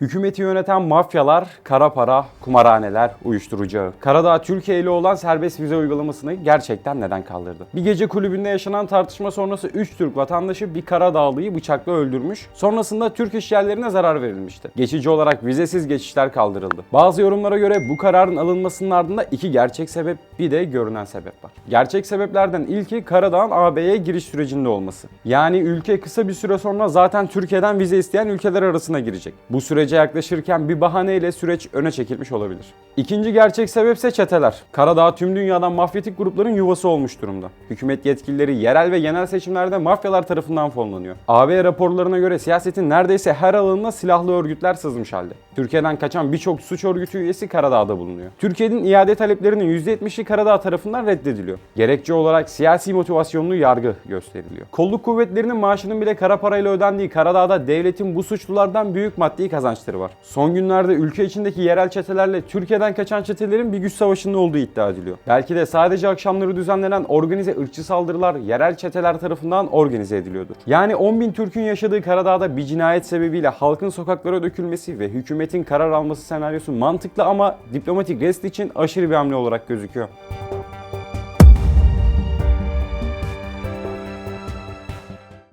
Hükümeti yöneten mafyalar, kara para, kumarhaneler, uyuşturucu. Karadağ Türkiye ile olan serbest vize uygulamasını gerçekten neden kaldırdı? Bir gece kulübünde yaşanan tartışma sonrası 3 Türk vatandaşı bir Karadağlıyı bıçakla öldürmüş. Sonrasında Türk işyerlerine zarar verilmişti. Geçici olarak vizesiz geçişler kaldırıldı. Bazı yorumlara göre bu kararın alınmasının ardında iki gerçek sebep bir de görünen sebep var. Gerçek sebeplerden ilki Karadağ'ın AB'ye giriş sürecinde olması. Yani ülke kısa bir süre sonra zaten Türkiye'den vize isteyen ülkeler arasına girecek. Bu sürece yaklaşırken bir bahaneyle süreç öne çekilmiş olabilir. İkinci gerçek sebep ise çeteler. Karadağ tüm dünyadan mafyatik grupların yuvası olmuş durumda. Hükümet yetkilileri yerel ve genel seçimlerde mafyalar tarafından fonlanıyor. AB raporlarına göre siyasetin neredeyse her alanına silahlı örgütler sızmış halde. Türkiye'den kaçan birçok suç örgütü üyesi Karadağ'da bulunuyor. Türkiye'nin iade taleplerinin %70'i Karadağ tarafından reddediliyor. Gerekçe olarak siyasi motivasyonlu yargı gösteriliyor. Kolluk kuvvetlerinin maaşının bile kara parayla ödendiği Karadağ'da devletin bu suçlulardan büyük maddi kazançları var. Son günlerde ülke içindeki yerel çetelerle Türkiye'den kaçan çetelerin bir güç savaşında olduğu iddia ediliyor. Belki de sadece akşamları düzenlenen organize ırkçı saldırılar yerel çeteler tarafından organize ediliyordur. Yani 10 bin Türk'ün yaşadığı Karadağ'da bir cinayet sebebiyle halkın sokaklara dökülmesi ve hükümetin karar alması senaryosu mantıklı ama diplomatik rest için aşırı bir hamle olarak gözüküyor.